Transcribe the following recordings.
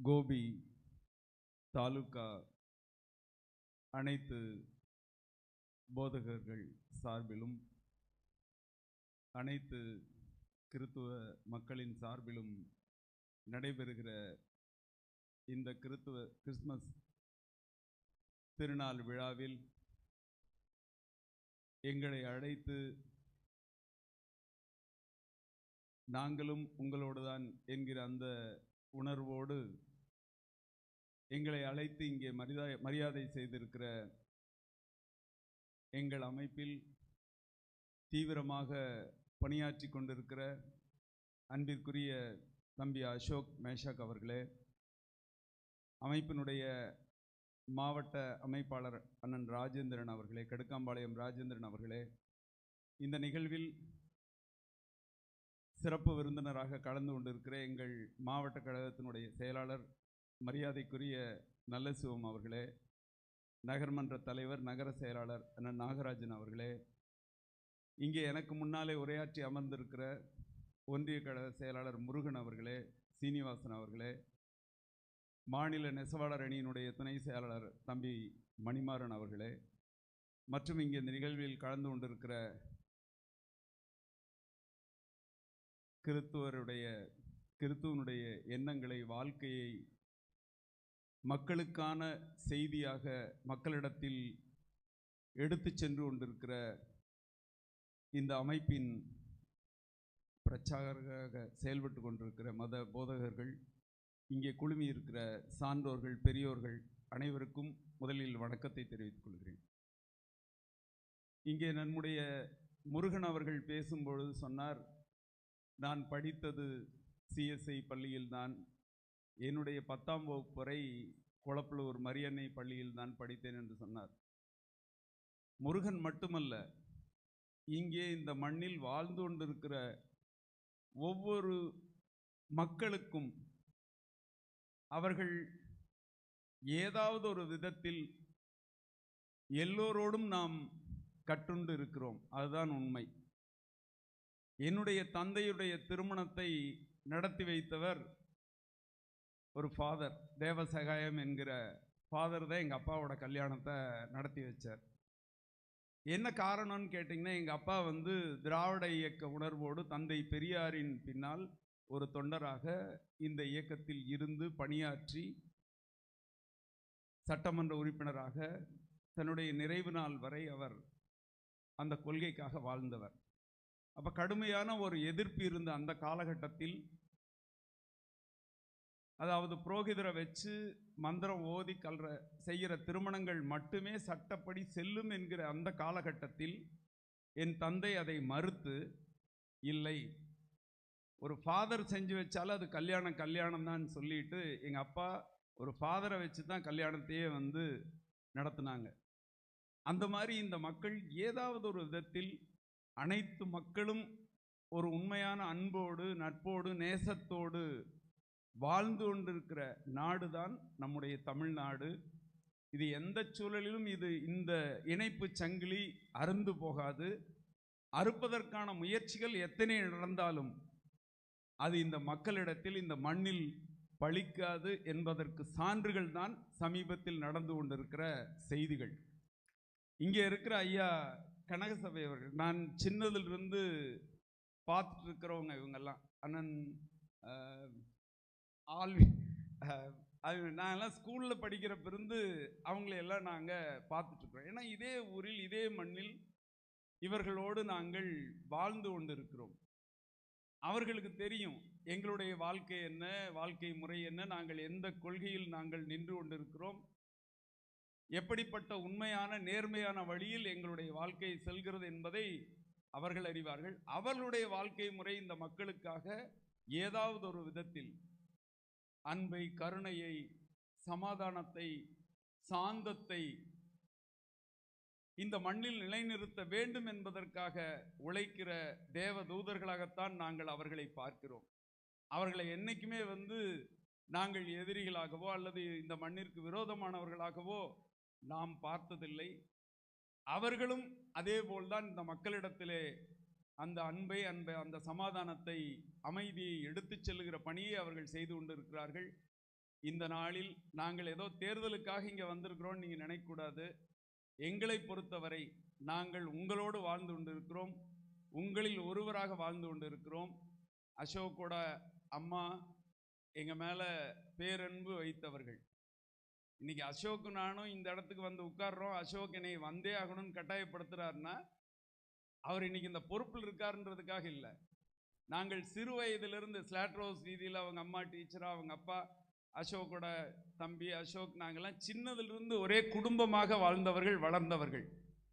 கோபி தாலுகா அனைத்து போதகர்கள் சார்பிலும் அனைத்து கிறித்துவ மக்களின் சார்பிலும் நடைபெறுகிற இந்த கிறித்துவ கிறிஸ்மஸ் திருநாள் விழாவில் எங்களை அழைத்து நாங்களும் உங்களோடு தான் என்கிற அந்த உணர்வோடு எங்களை அழைத்து இங்கே மரியாதை மரியாதை செய்திருக்கிற எங்கள் அமைப்பில் தீவிரமாக பணியாற்றி கொண்டிருக்கிற அன்பிற்குரிய தம்பி அசோக் மேஷாக் அவர்களே அமைப்பினுடைய மாவட்ட அமைப்பாளர் அண்ணன் ராஜேந்திரன் அவர்களே கடுக்காம்பாளையம் ராஜேந்திரன் அவர்களே இந்த நிகழ்வில் சிறப்பு விருந்தினராக கலந்து கொண்டிருக்கிற எங்கள் மாவட்ட கழகத்தினுடைய செயலாளர் மரியாதைக்குரிய நல்ல சிவம் அவர்களே நகர்மன்ற தலைவர் நகர செயலாளர் அண்ணன் நாகராஜன் அவர்களே இங்கே எனக்கு முன்னாலே உரையாற்றி அமர்ந்திருக்கிற ஒன்றிய கழக செயலாளர் முருகன் அவர்களே சீனிவாசன் அவர்களே மாநில நெசவாளர் அணியினுடைய துணை செயலாளர் தம்பி மணிமாறன் அவர்களே மற்றும் இங்கே இந்த நிகழ்வில் கலந்து கொண்டிருக்கிற கிறித்துவருடைய கிறித்துவனுடைய எண்ணங்களை வாழ்க்கையை மக்களுக்கான செய்தியாக மக்களிடத்தில் எடுத்து சென்று கொண்டிருக்கிற இந்த அமைப்பின் பிரச்சாரக செயல்பட்டு கொண்டிருக்கிற மத போதகர்கள் இங்கே குழுமி இருக்கிற சான்றோர்கள் பெரியோர்கள் அனைவருக்கும் முதலில் வணக்கத்தை தெரிவித்துக் கொள்கிறேன். இங்கே நம்முடைய முருகன் அவர்கள் பேசும்பொழுது சொன்னார் நான் படித்தது சிஎஸ்ஐ பள்ளியில் தான் என்னுடைய பத்தாம் வகுப்பு வரை குளப்பலூர் மரியன்னை பள்ளியில் தான் படித்தேன் என்று சொன்னார். முருகன் மட்டுமல்ல இங்கே இந்த மண்ணில் வாழ்ந்து கொண்டிருக்கிற ஒவ்வொரு மக்களுக்கும் அவர்கள் ஏதாவது ஒரு விதத்தில் எல்லோரோடும் நாம் கட்டுண்டு இருக்கிறோம். அதுதான் உண்மை. என்னுடைய தந்தையுடைய திருமணத்தை நடத்தி வைத்தவர் ஒரு ஃபாதர் தேவசகாயம் என்கிற ஃபாதர் தான் எங்கள் அப்பாவோட கல்யாணத்தை நடத்தி வச்சார். என்ன காரணம்னு கேட்டிங்கன்னா எங்கள் அப்பா வந்து திராவிட இயக்க உணர்வோடு தந்தை பெரியாரின் பின்னால் ஒரு தொண்டராக இந்த இயக்கத்தில் இருந்து பணியாற்றி சட்டமன்ற உறுப்பினராக தன்னுடைய நிறைவு நாள் வரை அவர் அந்த கொள்கைக்காக வாழ்ந்தவர். அப்போ கடுமையான ஒரு எதிர்ப்பு இருந்த அந்த காலகட்டத்தில் அதாவது புரோகிதரை வச்சு மந்திரம் ஓதி கல்ற செய்கிற திருமணங்கள் மட்டுமே சட்டப்படி செல்லும் என்கிற அந்த காலகட்டத்தில் என் தந்தை அதை மறுத்து இல்லை ஒரு ஃபாதர் செஞ்சு வச்சாலும் அது கல்யாணம் கல்யாணம் தான் சொல்லிட்டு எங்கள் அப்பா ஒரு ஃபாதரை வச்சு தான் கல்யாணத்தையே வந்து நடத்துனாங்க. அந்த மாதிரி இந்த மக்கள் ஏதாவது ஒரு விதத்தில் அனைத்து மக்களும் ஒரு உண்மையான அன்போடு நட்போடு நேசத்தோடு வாழ்ந்து கொண்டிருக்கிற நாடு தான் நம்முடைய தமிழ்நாடு. இது எந்த சூழலிலும் இது இந்த இணைப்பு சங்கிலி அருந்து போகாது. அறுப்பதற்கான முயற்சிகள் எத்தனை நடந்தாலும் அது இந்த மக்களிடத்தில் இந்த மண்ணில் பழிக்காது என்பதற்கு சான்றுகள் தான் சமீபத்தில் நடந்து கொண்டிருக்கிற செய்திகள். இங்கே இருக்கிற ஐயா கனகசபை அவர்கள் நான் சின்னதிலிருந்து பார்த்துட்டு இருக்கிறவங்க இவங்கெல்லாம். அண்ணன் ஆல்வி அது நாங்கள்லாம் ஸ்கூலில் படிக்கிறப்பிருந்து அவங்களையெல்லாம் நாங்கள் பார்த்துட்ருக்குறோம். ஏன்னா இதே ஊரில் இதே மண்ணில் இவர்களோடு நாங்கள் வாழ்ந்து கொண்டிருக்கிறோம். அவர்களுக்கு தெரியும் எங்களுடைய வாழ்க்கை என்ன வாழ்க்கை முறை என்ன நாங்கள் எந்த கொள்கையில் நாங்கள் நின்று கொண்டிருக்கிறோம். எப்படிப்பட்ட உண்மையான நேர்மையான வழியில் எங்களுடைய வாழ்க்கை செல்கிறது என்பதை அவர்கள் அறிவார்கள். அவர்களுடைய வாழ்க்கை முறை இந்த மக்களுக்காக ஏதாவது ஒரு விதத்தில் அன்பை கருணையை சமாதானத்தை சாந்தத்தை இந்த மண்ணில் நிலைநிறுத்த வேண்டும் என்பதற்காக உழைக்கிற தேவ தூதர்களாகத்தான் நாங்கள் அவர்களை பார்க்கிறோம். அவர்களை என்னைக்குமே வந்து நாங்கள் எதிரிகளாகவோ அல்லது இந்த மண்ணிற்கு விரோதமானவர்களாகவோ நாம் பார்த்ததில்லை. அவர்களும் அதே போல்தான் இந்த மக்களிடத்திலே அந்த அன்பை அன்பை அந்த சமாதானத்தை அமைதியை எடுத்துச் செல்லுகிற பணியை அவர்கள் செய்து கொண்டிருக்கிறார்கள். இந்த நாளில் நாங்கள் ஏதோ தேர்தலுக்காக இங்கே வந்திருக்கிறோம்னு நீங்கள் நினைக்கக்கூடாது. எங்களை பொறுத்தவரை நாங்கள் உங்களோடு வாழ்ந்து கொண்டிருக்கிறோம். உங்களில் ஒருவராக வாழ்ந்து கொண்டிருக்கிறோம். அசோக்கோட அம்மா எங்கள் மேலே பேரன்பு வைத்தவர்கள். இன்னைக்கு அசோக்கு நானும் இந்த இடத்துக்கு வந்து உட்கார்றோம். அசோக் என்னை வந்தே ஆகணும்னு கட்டாயப்படுத்துறாருன்னா அவர் இன்னைக்கு இந்த பொறுப்பில் இருக்காருன்றதுக்காக இல்லை. நாங்கள் சிறு வயதிலிருந்து ஸ்லாட்ரோஸ் ரீதியில் அவங்க அம்மா டீச்சராக அவங்க அப்பா அசோக்கோட தம்பி அசோக் நாங்கள்லாம் சின்னதிலிருந்து ஒரே குடும்பமாக வாழ்ந்தவர்கள் வளர்ந்தவர்கள்.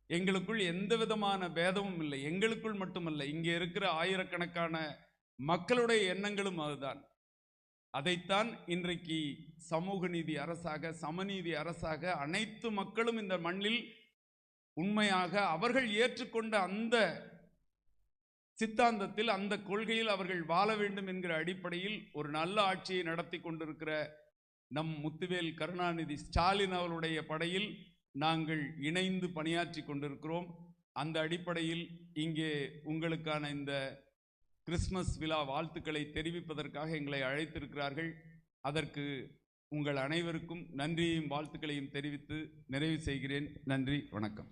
எங்களுக்குள் எந்த விதமான பேதமும் இல்லை. எங்களுக்குள் மட்டுமல்ல இங்கே இருக்கிற ஆயிரக்கணக்கான மக்களுடைய எண்ணங்களும் அதுதான். அதைத்தான் இன்றைக்கு சமூக நீதி அரசாக சமநீதி அரசாக அனைத்து மக்களும் இந்த மண்ணில் உண்மையாக அவர்கள் ஏற்றுக்கொண்ட அந்த சித்தாந்தத்தில் அந்த கொள்கையில் அவர்கள் வாழ வேண்டும் என்கிற அடிப்படையில் ஒரு நல்ல ஆட்சியை நடத்தி கொண்டிருக்கிற நம் முத்துவேல் கருணாநிதி ஸ்டாலின் அவர்களுடைய படையில் நாங்கள் இணைந்து பணியாற்றி கொண்டிருக்கிறோம். அந்த அடிப்படையில் இங்கே உங்களுக்கான இந்த கிறிஸ்மஸ் விழா வாழ்த்துக்களை தெரிவிப்பதற்காக எங்களை அழைத்திருக்கிறார்கள். அதற்கு உங்கள் அனைவருக்கும் நன்றியையும் வாழ்த்துக்களையும் தெரிவித்து நிறைவு செய்கிறேன். நன்றி வணக்கம்.